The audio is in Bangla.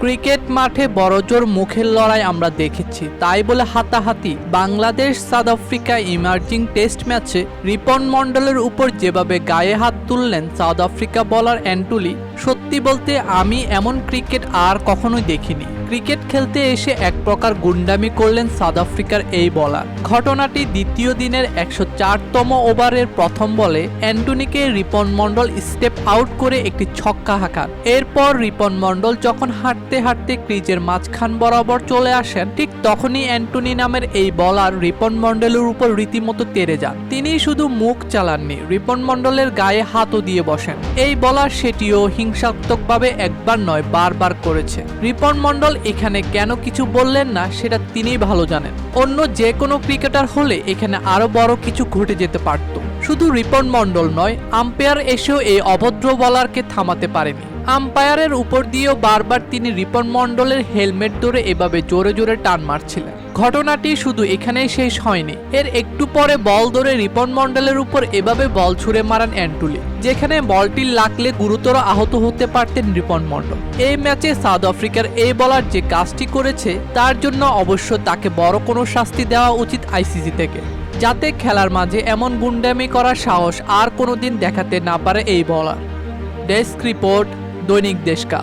ক্রিকেট মাঠে বড়জোর মুখের লড়াই আমরা দেখেছি, তাই বলে হাতাহাতি। Bangladesh, South Africa emerging test ম্যাচে রিপন মন্ডলের উপর যেভাবে গায়ে হাত তুললেন সাউথ আফ্রিকা বলার অ্যান্টুলি সত্যি বলতে আমি এমন ক্রিকেট আর কখনোই দেখিনি। ক্রিকেট খেলতে এসে এক প্রকার গুন্ডামি করলেন সাউথ আফ্রিকার এই বলার। ঘটনাটি দ্বিতীয় দিনের একশো চারতম ওভারের প্রথম বলে অ্যান্টনিকে রিপন মন্ডল স্টেপ আউট করে একটি ছক্কা হাঁকান। এরপর রিপন মন্ডল যখন হাঁটতে হাঁটতে ক্রিজের মাঝখান বরাবর চলে আসেন, ঠিক তখনই অ্যান্টনি নামের এই বলার রিপন মন্ডলের উপর রীতিমতো তেরে যান। তিনি শুধু মুখ চালাননি, রিপন মন্ডলের গায়ে হাতও দিয়ে বসেন। এই বলার সেটিও হিংসাত্মকভাবে একবার নয়, বারবার করেছে। রিপন মন্ডল এখানে কেন কিছু বললেন না, সেটা তিনিই ভালো জানেন। অন্য যে কোনো ক্রিকেটার হলে এখানে আরও বড় কিছু ঘটে যেতে পারত। শুধু রিপন মন্ডল নয়, আম্পায়ার এসেও এই অভদ্র বলারকে থামাতে পারেনি। আম্পায়ারের উপর দিয়েও বারবার তিনি রিপন মন্ডলের হেলমেট ধরে এভাবে জোরে জোরে টান মারছিলেন। ঘটনাটি শুধু এখানেই শেষ হয়নি। এর একটু পরে বল ধরে রিপন মন্ডলের উপর এভাবে বল ছুড়ে মারান অ্যান্টুলি, যেখানে বলটি লাগলে গুরুতর আহত হতে পারতেন রিপন মন্ডল এই ম্যাচে সাউথ আফ্রিকার এই বলার যে কাজটি করেছে, তার জন্য অবশ্য তাকে বড় কোনো শাস্তি দেওয়া উচিত আইসিসি থেকে। যাতে খেলার মাঝে এমন গুন্ডামি করার সাহস আর কোনোদিন দেখাতে না পারে এই বলার। ডেস্ক রিপোর্ট দৈনিক দেশকা।